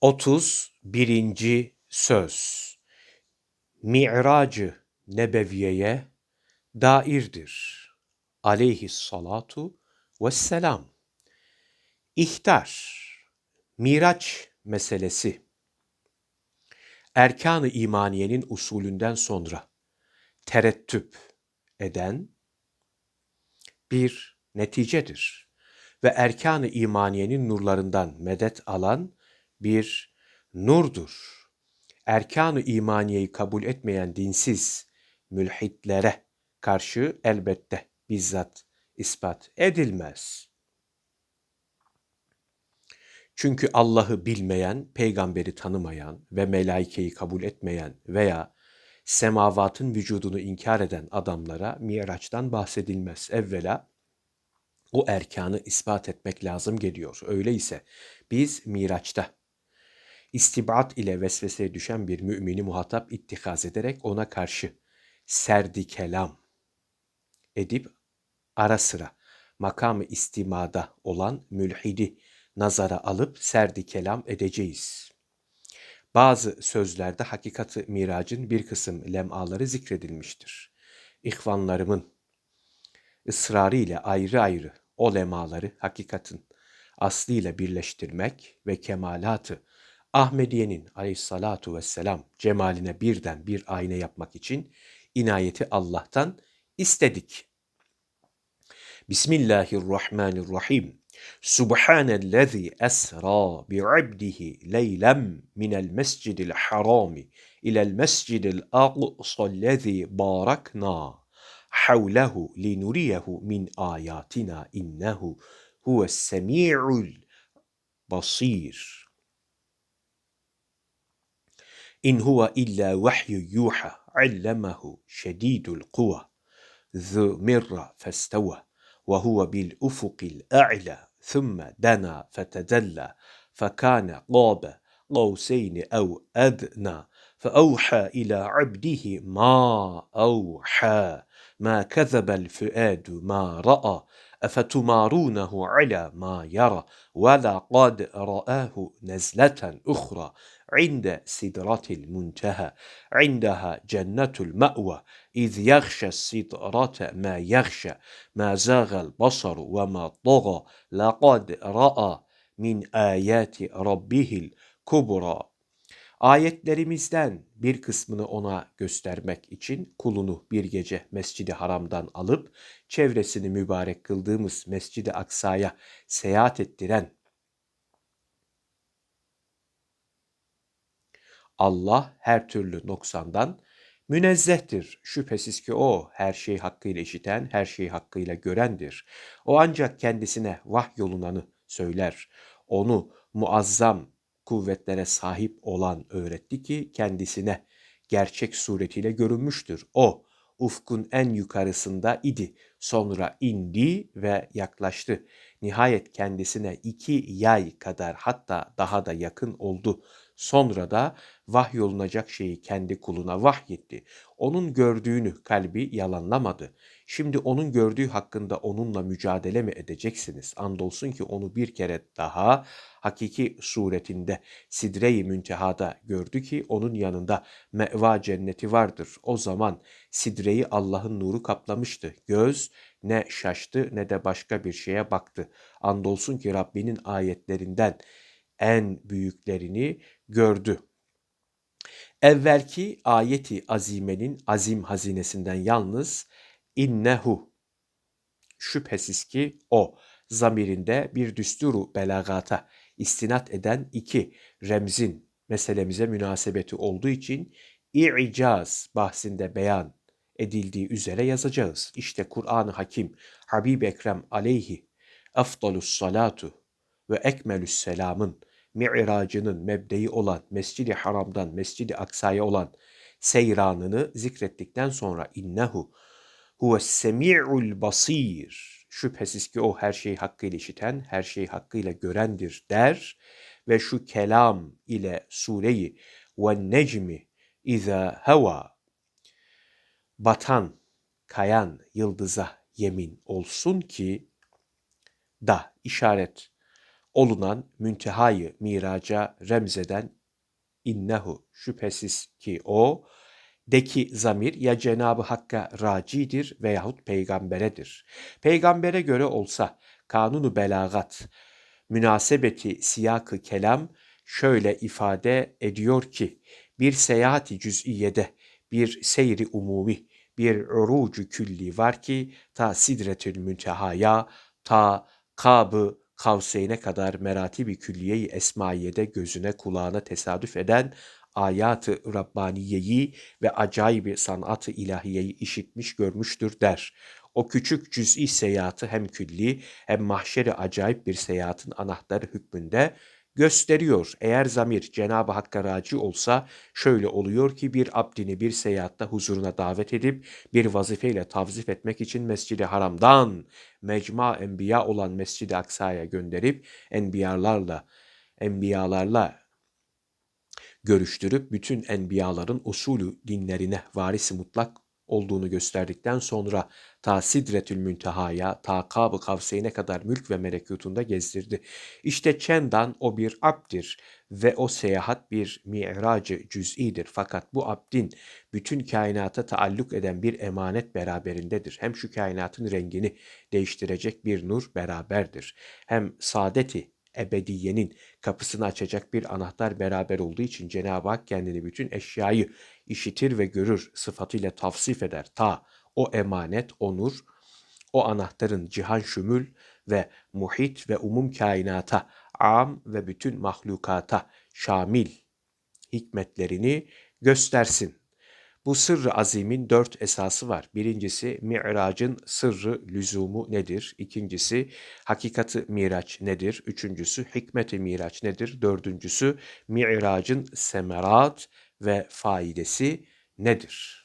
31. Söz Mi'racı Nebeviyeye dairdir. Aleyhissalatu vesselam. İhtar, Miraç meselesi. Erkan-ı imaniyenin usulünden sonra terettüp eden bir neticedir. Ve erkan-ı imaniyenin nurlarından medet alan bir nurdur. Erkan-ı imaniyeyi kabul etmeyen dinsiz mülhitlere karşı elbette bizzat ispat edilmez. Çünkü Allah'ı bilmeyen, peygamberi tanımayan ve melaikeyi kabul etmeyen veya semavatın vücudunu inkar eden adamlara Miraç'tan bahsedilmez. Evvela o erkanı ispat etmek lazım geliyor. Öyleyse biz Miraç'ta istibat ile vesveseye düşen bir mümini muhatap ittikaz ederek ona karşı serdi kelam edip ara sıra makamı istimada olan mülhidi nazara alıp serdi kelam edeceğiz. Bazı sözlerde hakikati miracın bir kısım lemaları zikredilmiştir. İhvanlarımın ısrarı ile ayrı ayrı o lemaları hakikatin aslıyla birleştirmek ve kemalatı Ahmediye'nin aleyhissalatu vesselam cemaline birden bir ayna yapmak için inayeti Allah'tan istedik. Bismillahirrahmanirrahim. Subhanellezi esra bi'abdihi leylem minel mescidil harami ilel mescidil aqsallezi barakna havlehu linuriyehu min ayatina innehu huves semi'ul basir. İn huve illa vahyu yuha allemahu şedidul kuva ذو مرة فاستوى وهو بالأفق الأعلى ثم دنا فتدلى فكان قاب قوسين أو أدنى فأوحى إلى عبده ما أوحى ما كذب الفؤاد ما رأى أفتمارونه على ما يرى؟ ولقد رآه نزلة أخرى عند سدرة المنتهى عندها جنة المأوى إذ يغشى السدرة ما يغشى ما زاغ البصر وما طغى. لقد رأى من آيات ربه الكبرى. Ayetlerimizden bir kısmını ona göstermek için kulunu bir gece Mescidi Haram'dan alıp çevresini mübarek kıldığımız Mescidi Aksa'ya seyahat ettiren Allah her türlü noksandan münezzehtir. Şüphesiz ki o her şeyi hakkıyla işiten, her şeyi hakkıyla görendir. O ancak kendisine vahyolunanı söyler. Onu muazzam kuvvetlere sahip olan öğretti ki kendisine gerçek suretiyle görünmüştür. O ufkun en yukarısında idi. Sonra indi ve yaklaştı. Nihayet kendisine iki yay kadar hatta daha da yakın oldu. Sonra da vahyolunacak şeyi kendi kuluna vahyetti. Onun gördüğünü kalbi yalanlamadı. Şimdi onun gördüğü hakkında onunla mücadele mi edeceksiniz? Andolsun ki onu bir kere daha hakiki suretinde Sidre-i Münteha'da gördü ki onun yanında meva cenneti vardır. O zaman Sidre'yi Allah'ın nuru kaplamıştı. Göz ne şaştı ne de başka bir şeye baktı. Andolsun ki Rabbinin ayetlerinden en büyüklerini gördü. Evvelki ayeti azimenin azim hazinesinden yalnız innehu şüphesiz ki o zamirinde bir düsturu belagata istinat eden iki remzin meselemize münasebeti olduğu için i'caz bahsinde beyan edildiği üzere yazacağız. İşte Kur'an-ı Hakim Habib Ekrem aleyhi afdalus salatu ve ekmelüs selamın mi'racının mebdeyi olan Mescid-i Haram'dan Mescid-i Aksa'ya olan seyranını zikrettikten sonra innehu huves semi'ul basir şüphesiz ki o her şeyi hakkıyla işiten, her şeyi hakkıyla görendir der ve şu kelam ile sureyi ve necmi iza heva batan, kayan yıldıza yemin olsun ki da işaret olunan müntehayı miraca remzeden innehu şüphesiz ki o deki zamir ya Cenabı Hakk'a racidir veyahut peygamberedir. Peygambere göre olsa kanunu belagat münasebeti siyakı kelam şöyle ifade ediyor ki bir seyahati cüz'iyede bir seyri umumi bir urucu külli var ki ta sidretül müntehaya ta kabı kavseyne kadar meratibi külliyeyi esmaiyede gözüne kulağına tesadüf eden ayatı Rabbaniyeyi ve acayibi sanatı ilahiyeyi işitmiş görmüştür der. O küçük cüz'i seyahatı hem külli hem mahşeri acayip bir seyahatin anahtarı hükmünde gösteriyor. Eğer zamir Cenab-ı Hakk'a raci olsa şöyle oluyor ki bir abdini bir seyahatta huzuruna davet edip bir vazifeyle tavzif etmek için Mescid-i Haram'dan mecma enbiya olan Mescid-i Aksa'ya gönderip enbiyalarla enbiyalarla görüştürüp bütün enbiyaların usulü dinlerine varisi mutlak olduğunu gösterdikten sonra ta Sidretül Münteha'ya, ta Kab-ı Kavseyne kadar mülk ve melekutunda gezdirdi. İşte Çendan o bir abdir ve o seyahat bir mi'racı cüz'idir. Fakat bu abdin bütün kainata taalluk eden bir emanet beraberindedir. Hem şu kainatın rengini değiştirecek bir nur beraberdir. Hem saadeti ebediyenin kapısını açacak bir anahtar beraber olduğu için Cenab-ı Hak kendini bütün eşyayı işitir ve görür sıfatıyla tavsif eder. Ta o emanet, onur, o anahtarın cihan şümül ve muhit ve umum kainata, am ve bütün mahlukata şamil hikmetlerini göstersin. Bu sırrı azimin dört esası var. Birincisi mi'racın sırrı lüzumu nedir? İkincisi hakikati miraç nedir? Üçüncüsü hikmeti miraç nedir? Dördüncüsü mi'racın semerat ve faidesi nedir?